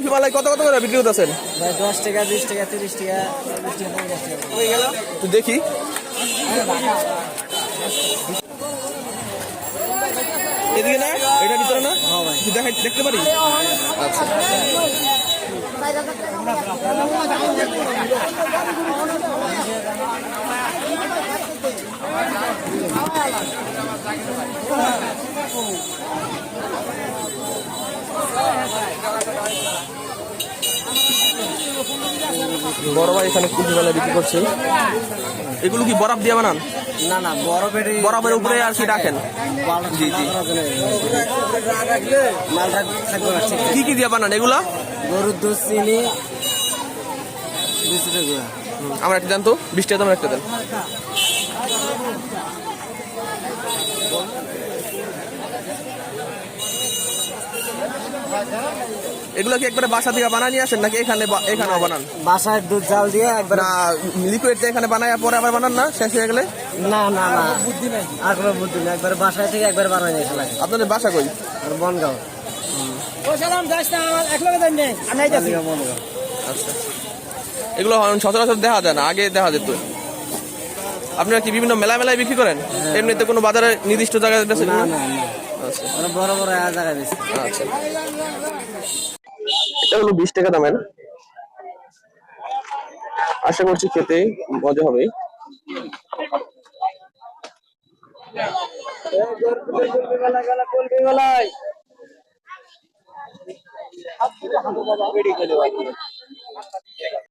কুলফি মালাই কত কত করে বিক্রি করতেছেন? ভাই দশ টাকা বিশ টাকা তিরিশ টাকা টাকা তো দেখি। এদিকে না? এটা ভিতরে না? হ্যাঁ দেখাই দেখতে পারি? আচ্ছা। বড় ভাই এখানে কুলফি মালাই বিক্রি করছে। এগুলো কি বরফ দিয়ে বানান? না না বরফের বরফের উপরে আর কি রাখেন? জি জি। মালটা কি কি দিয়ে বানান এগুলা? গরুর দুধ চিনি আমার একটা দেন তো বিশ টাকা দামের একটা দেন। এগুলো কি একবারে বাসা থেকে বানায় নিয়ে আসেন নাকি এখানে বা- এখানেও বানান? বাসায় দুধ জাল দিয়ে একবার না লিকুইড এখানে বানায় পরে আবার বানান না? শেষ হয়ে গেলে? না না না। বুদ্ধি নাই আর কোনো বুদ্ধি নেই। একবার বাসায় থেকে একবার বানাই নিয়ে এসে লাগে। আপনাদের বাসা কই? আর বনগাঁও। বনগাঁও আচ্ছা। এগুলো এখন সচরাচর দেখা যায় না আগে দেখা যেত। আপনারা কি বিভিন্ন মেলা মেলায় বিক্রি করেন? এমনিতে কোনো বাজারে নির্দিষ্ট জায়গায় বেচেন? না না? না। না আচ্ছা। ওরা বড় বড় জায়গায় বেশি আচ্ছা। এটা হলো বিশ টাকা দামের। আশা করছি খেতে মজা হবে।